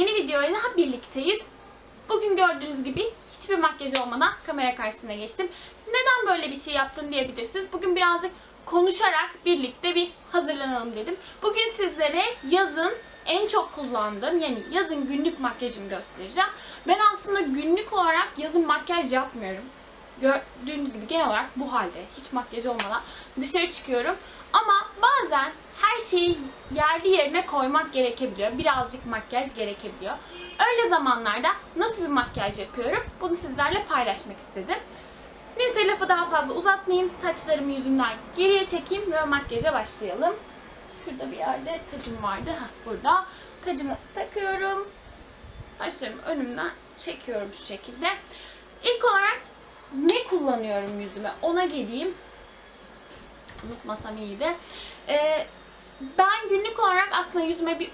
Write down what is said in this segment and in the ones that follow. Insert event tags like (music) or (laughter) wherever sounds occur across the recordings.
yeni videoyla daha birlikteyiz. Bugün gördüğünüz gibi hiçbir makyaj olmadan kamera karşısına geçtim. Neden böyle bir şey yaptın diyebilirsiniz. Bugün birazcık konuşarak birlikte bir hazırlanalım dedim. Bugün sizlere yazın en çok kullandığım yani yazın günlük makyajımı göstereceğim. Ben aslında günlük olarak yazın makyaj yapmıyorum. Gördüğünüz gibi genel olarak bu halde hiç makyaj olmadan dışarı çıkıyorum. Ama bazen her şeyi yerli yerine koymak gerekebiliyor. Birazcık makyaj gerekebiliyor. Öyle zamanlarda nasıl bir makyaj yapıyorum bunu sizlerle paylaşmak istedim. Neyse lafı daha fazla uzatmayayım. Saçlarımı yüzümden geriye çekeyim ve makyaja başlayalım. Şurada bir yerde tacım vardı. Heh, burada. Tacımı takıyorum. Saçlarımı önümden çekiyorum şu şekilde. İlk olarak ne kullanıyorum yüzüme ona geleyim. Unutmasam iyiydi. Ee, ben günlük olarak aslında yüzüme bir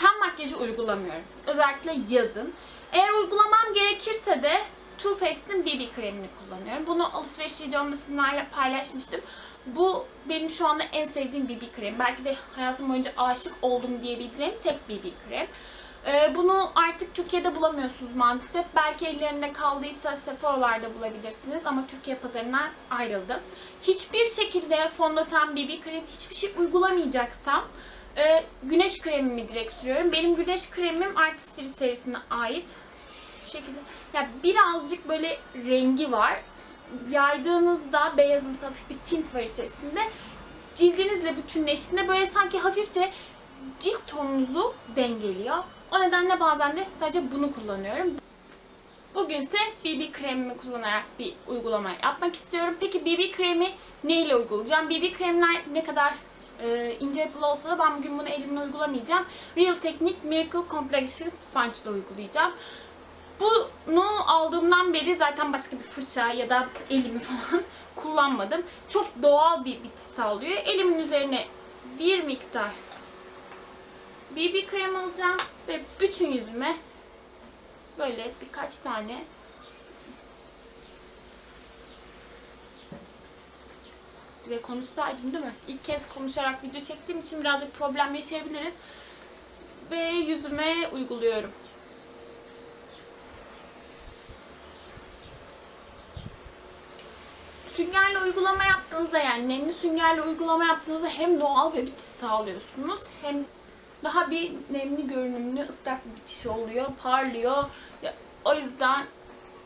tam makyajı uygulamıyorum. Özellikle yazın. Eğer uygulamam gerekirse de Too Faced'in BB kremini kullanıyorum. Bunu alışveriş videomda sizlerle paylaşmıştım. Bu benim şu anda en sevdiğim BB krem. Belki de hayatım boyunca aşık oldum diyebileceğim tek BB krem. Ee, bunu artık Türkiye'de bulamıyorsunuz maalesef. Belki ellerinde kaldıysa Sephora'larda bulabilirsiniz ama Türkiye pazarından ayrıldı. Hiçbir şekilde fondöten, BB krem hiçbir şey uygulamayacaksam e, güneş kremimi direkt sürüyorum. Benim güneş kremim Artistry serisine ait. Şu şekilde. Ya birazcık böyle rengi var. Yaydığınızda beyazın hafif bir tint var içerisinde. Cildinizle bütünleştiğinde böyle sanki hafifçe cilt tonunuzu dengeliyor. O nedenle bazen de sadece bunu kullanıyorum. Bugünse BB kremimi kullanarak bir uygulama yapmak istiyorum. Peki BB kremi neyle uygulayacağım? BB kremler ne kadar e, ince yapılı olsa da ben bugün bunu elimle uygulamayacağım. Real Technique Miracle Complexion Sponge ile uygulayacağım. Bunu aldığımdan beri zaten başka bir fırça ya da elimi (laughs) falan kullanmadım. Çok doğal bir bitki sağlıyor. Elimin üzerine bir miktar BB krem alacağım ve bütün yüzüme böyle birkaç tane ve konuşsaydım değil mi? İlk kez konuşarak video çektiğim için birazcık problem yaşayabiliriz. Ve yüzüme uyguluyorum. Süngerle uygulama yaptığınızda yani nemli süngerle uygulama yaptığınızda hem doğal bir bitiş sağlıyorsunuz hem daha bir nemli görünümlü ıslak bir bitiş oluyor, parlıyor. O yüzden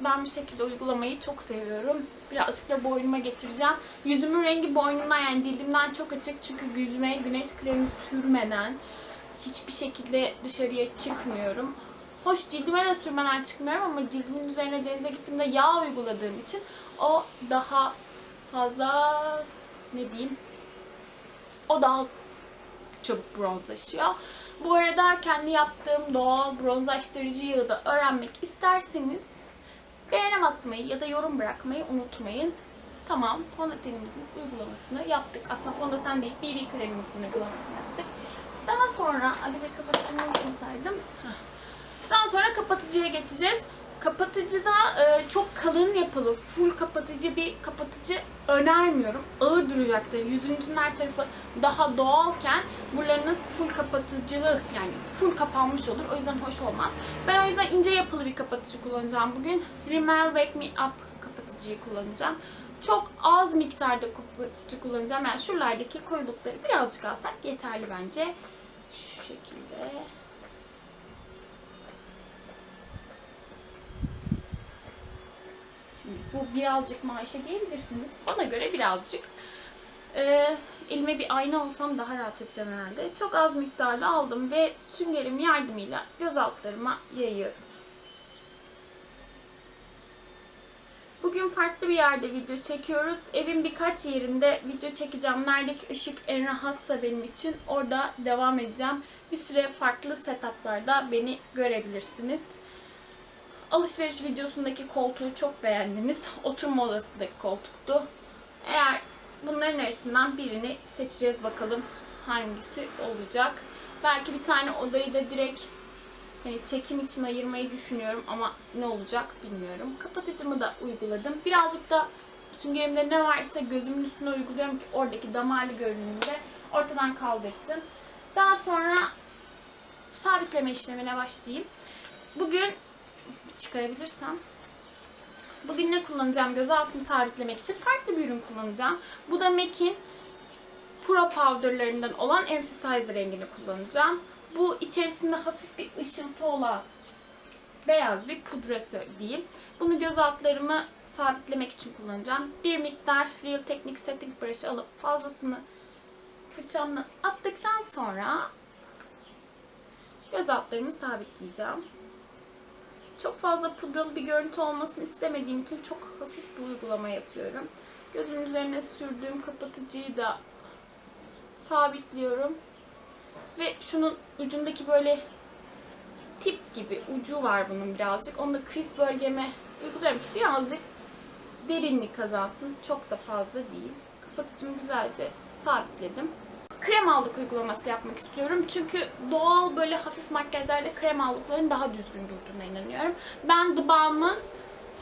ben bir şekilde uygulamayı çok seviyorum. Birazcık da boynuma getireceğim. Yüzümün rengi boynumdan yani cildimden çok açık çünkü yüzüme güneş kremi sürmeden hiçbir şekilde dışarıya çıkmıyorum. Hoş cildime de sürmeden çıkmıyorum ama cildimin üzerine denize gittiğimde yağ uyguladığım için o daha fazla ne diyeyim o daha çabuk bronzlaşıyor. Bu arada kendi yaptığım doğal bronzlaştırıcı yağı da öğrenmek isterseniz beğene basmayı ya da yorum bırakmayı unutmayın. Tamam, fondötenimizin uygulamasını yaptık. Aslında fondöten değil, BB kremimizin uygulamasını yaptık. Daha sonra, hadi bir kapatıcımı unutmasaydım. Daha sonra kapatıcıya geçeceğiz. Kapatıcıda e, çok kalın yapılı, full kapatıcı bir kapatıcı önermiyorum. Ağır duracaktır. Yüzünüzün her tarafı daha doğalken buralarınız full kapatıcılı yani full kapanmış olur. O yüzden hoş olmaz. Ben o yüzden ince yapılı bir kapatıcı kullanacağım bugün. Rimmel Wake Me Up kapatıcıyı kullanacağım. Çok az miktarda kapatıcı kullanacağım. Yani şuralardaki koyulukları birazcık alsak yeterli bence. Şu şekilde. Şimdi bu birazcık maaşa diyebilirsiniz. Bana göre birazcık. Ee, elime bir ayna alsam daha rahat yapacağım herhalde. Çok az miktarda aldım ve süngerim yardımıyla göz altlarıma yayıyorum. Bugün farklı bir yerde video çekiyoruz. Evin birkaç yerinde video çekeceğim. Neredeki ışık en rahatsa benim için orada devam edeceğim. Bir süre farklı setuplarda beni görebilirsiniz. Alışveriş videosundaki koltuğu çok beğendiniz. Oturma odasındaki koltuktu. Eğer bunların arasından birini seçeceğiz bakalım hangisi olacak. Belki bir tane odayı da direkt hani çekim için ayırmayı düşünüyorum ama ne olacak bilmiyorum. Kapatıcımı da uyguladım. Birazcık da süngerimde ne varsa gözümün üstüne uyguluyorum ki oradaki damarlı görünümü de ortadan kaldırsın. Daha sonra sabitleme işlemine başlayayım. Bugün çıkarabilirsem Bugün ne kullanacağım göz altını sabitlemek için? Farklı bir ürün kullanacağım. Bu da MAC'in Pro Powder'larından olan Emphasize rengini kullanacağım. Bu içerisinde hafif bir ışıltı olan beyaz bir pudra diyeyim. Bunu göz altlarımı sabitlemek için kullanacağım. Bir miktar Real Techniques Setting Brush alıp fazlasını fırçamla attıktan sonra göz altlarımı sabitleyeceğim. Çok fazla pudralı bir görüntü olmasını istemediğim için çok hafif bir uygulama yapıyorum. Gözümün üzerine sürdüğüm kapatıcıyı da sabitliyorum. Ve şunun ucundaki böyle tip gibi ucu var bunun birazcık. Onu da kriz bölgeme uyguluyorum ki birazcık derinlik kazansın. Çok da fazla değil. Kapatıcımı güzelce sabitledim. Krem allık uygulaması yapmak istiyorum. Çünkü doğal böyle hafif makyajlarda krem allıkların daha düzgün durduğuna inanıyorum. Ben The Balm'ın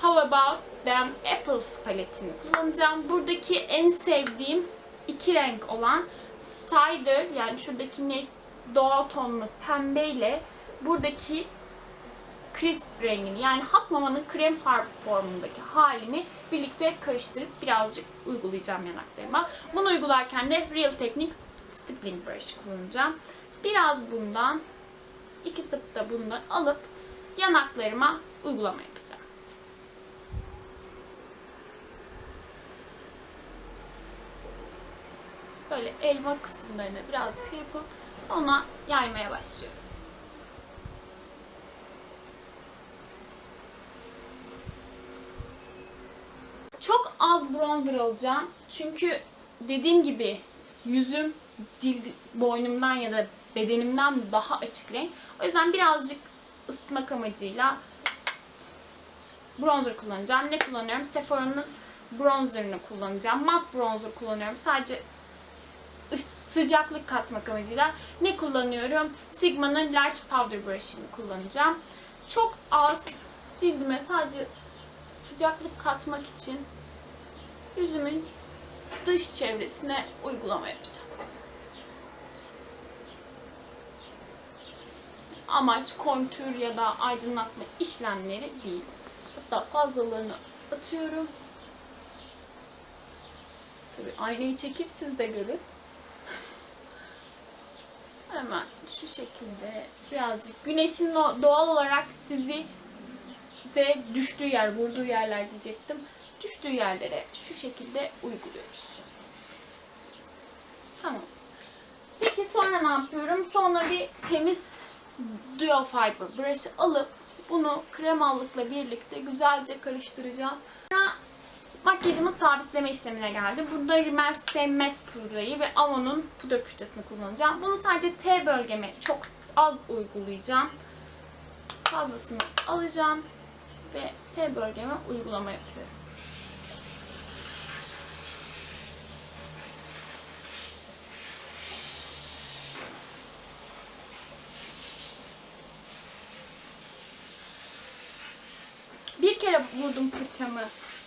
How About Them Apples paletini kullanacağım. Buradaki en sevdiğim iki renk olan Cider yani şuradaki ne doğal tonlu pembeyle buradaki crisp rengini yani hap mamanın krem far formundaki halini birlikte karıştırıp birazcık uygulayacağım yanaklarıma. Bunu uygularken de Real Techniques Stippling Brush kullanacağım. Biraz bundan, iki tıp da bundan alıp yanaklarıma uygulama yapacağım. Böyle elma kısımlarına birazcık şey yapıp sonra yaymaya başlıyorum. Çok az bronzer alacağım. Çünkü dediğim gibi yüzüm cild boynumdan ya da bedenimden daha açık renk. O yüzden birazcık ısıtmak amacıyla bronzer kullanacağım. Ne kullanıyorum? Sephora'nın bronzerını kullanacağım. Matte bronzer kullanıyorum. Sadece sıcaklık katmak amacıyla. Ne kullanıyorum? Sigma'nın Large Powder Brush'ını kullanacağım. Çok az cildime sadece sıcaklık katmak için yüzümün dış çevresine uygulama yapacağım. Amaç kontür ya da aydınlatma işlemleri değil. Hatta fazlalığını atıyorum. Tabii aynayı çekip siz de görün. (laughs) Hemen şu şekilde birazcık güneşin doğal olarak sizi ve düştüğü yer, vurduğu yerler diyecektim. Düştüğü yerlere şu şekilde uyguluyoruz. Tamam. Peki sonra ne yapıyorum? Sonra bir temiz Duo Fiber brush'ı alıp bunu kremallıkla birlikte güzelce karıştıracağım. Sonra makyajımı sabitleme işlemine geldi. Burada Rimmel Stay Matte pudrayı ve Avon'un pudra fırçasını kullanacağım. Bunu sadece T bölgeme çok az uygulayacağım. Fazlasını alacağım ve T bölgeme uygulama yapıyorum. Bir kere vurdum fırçamı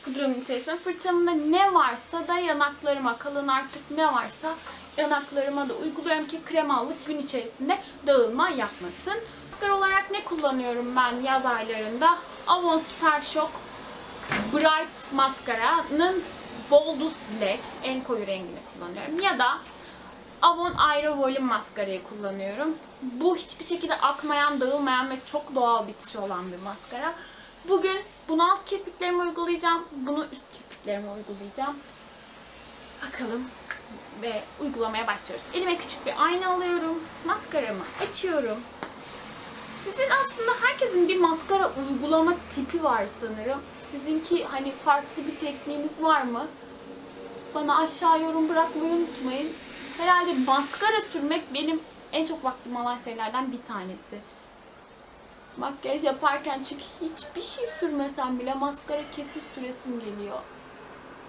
pudranın içerisine. Fırçamda ne varsa da yanaklarıma, kalın artık ne varsa yanaklarıma da uyguluyorum ki kremallık gün içerisinde dağılma yapmasın. Maskara olarak ne kullanıyorum ben yaz aylarında? Avon Super Shock Bright Maskara'nın Boldest Black en koyu rengini kullanıyorum. Ya da Avon Aero Volume maskarayı kullanıyorum. Bu hiçbir şekilde akmayan, dağılmayan ve çok doğal bitişi olan bir maskara. Bugün alt uygulayacağım. Bunu üst kirpiklerime uygulayacağım. Bakalım ve uygulamaya başlıyoruz. Elime küçük bir ayna alıyorum. Maskaramı açıyorum. Sizin aslında herkesin bir maskara uygulama tipi var sanırım. Sizinki hani farklı bir tekniğiniz var mı? Bana aşağı yorum bırakmayı unutmayın. Herhalde maskara sürmek benim en çok vaktimi alan şeylerden bir tanesi. Makyaj yaparken çünkü hiçbir şey sürmesem bile maskara kesin süresim geliyor.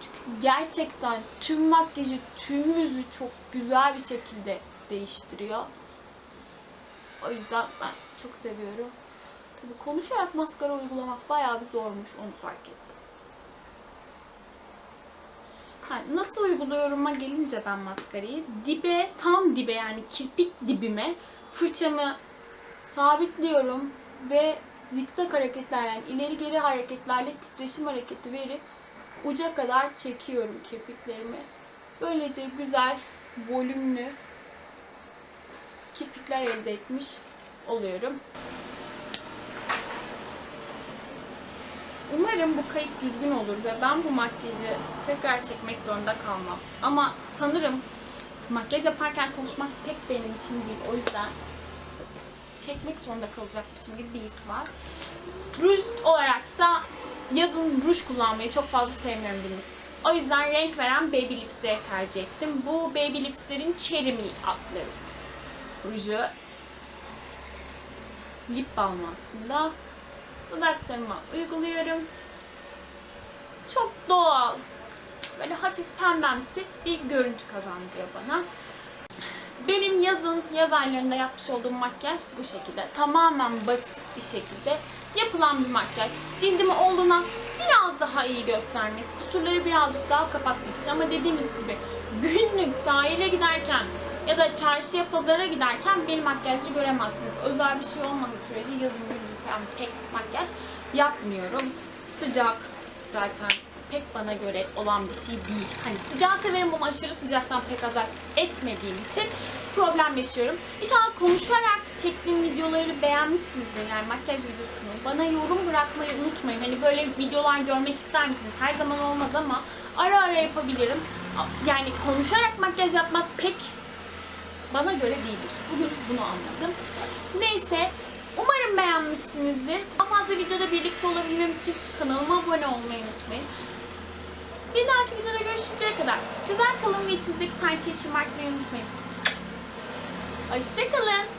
Çünkü gerçekten tüm makyajı, tüm yüzü çok güzel bir şekilde değiştiriyor. O yüzden ben çok seviyorum. Tabii konuşarak maskara uygulamak bayağı bir zormuş onu fark ettim. Ha, nasıl uyguluyorum'a gelince ben maskarayı dibe, tam dibe yani kirpik dibime fırçamı sabitliyorum ve zikzak hareketler yani ileri geri hareketlerle titreşim hareketi verip uca kadar çekiyorum kirpiklerimi. Böylece güzel, volümlü kirpikler elde etmiş oluyorum. Umarım bu kayıt düzgün olur ve ben bu makyajı tekrar çekmek zorunda kalmam. Ama sanırım makyaj yaparken konuşmak pek benim için değil. O yüzden çekmek zorunda kalacakmışım gibi bir his var. Ruj olaraksa yazın ruj kullanmayı çok fazla sevmiyorum benim. O yüzden renk veren Baby Lips'leri tercih ettim. Bu Baby Lips'lerin Cherry Me adlı ruju. Lip balm aslında. Dudaklarıma uyguluyorum. Çok doğal, böyle hafif pembemsi bir görüntü kazandırıyor bana. Benim yazın, yaz aylarında yapmış olduğum makyaj bu şekilde. Tamamen basit bir şekilde yapılan bir makyaj. Cildimi olduğuna biraz daha iyi göstermek, kusurları birazcık daha kapatmak için. Ama dediğim gibi günlük sahile giderken ya da çarşıya, pazara giderken benim makyajı göremezsiniz. Özel bir şey olmadığı sürece yazın gündüz ben pek makyaj yapmıyorum. Sıcak zaten pek bana göre olan bir şey değil. Hani sıcağı severim ama aşırı sıcaktan pek azar etmediğim için problem yaşıyorum. İnşallah konuşarak çektiğim videoları beğenmişsinizdir yani makyaj videosunu. Bana yorum bırakmayı unutmayın. Hani böyle videolar görmek ister misiniz? Her zaman olmaz ama ara ara yapabilirim. Yani konuşarak makyaj yapmak pek bana göre değildir. Bugün bunu anladım. Neyse umarım beğenmişsinizdir. Daha fazla videoda birlikte olabilmemiz için kanalıma abone olmayı unutmayın. Bir dahaki videoda görüşünceye kadar güzel kalın ve içinizdeki tarçayı şımartmayı unutmayın. Hoşçakalın.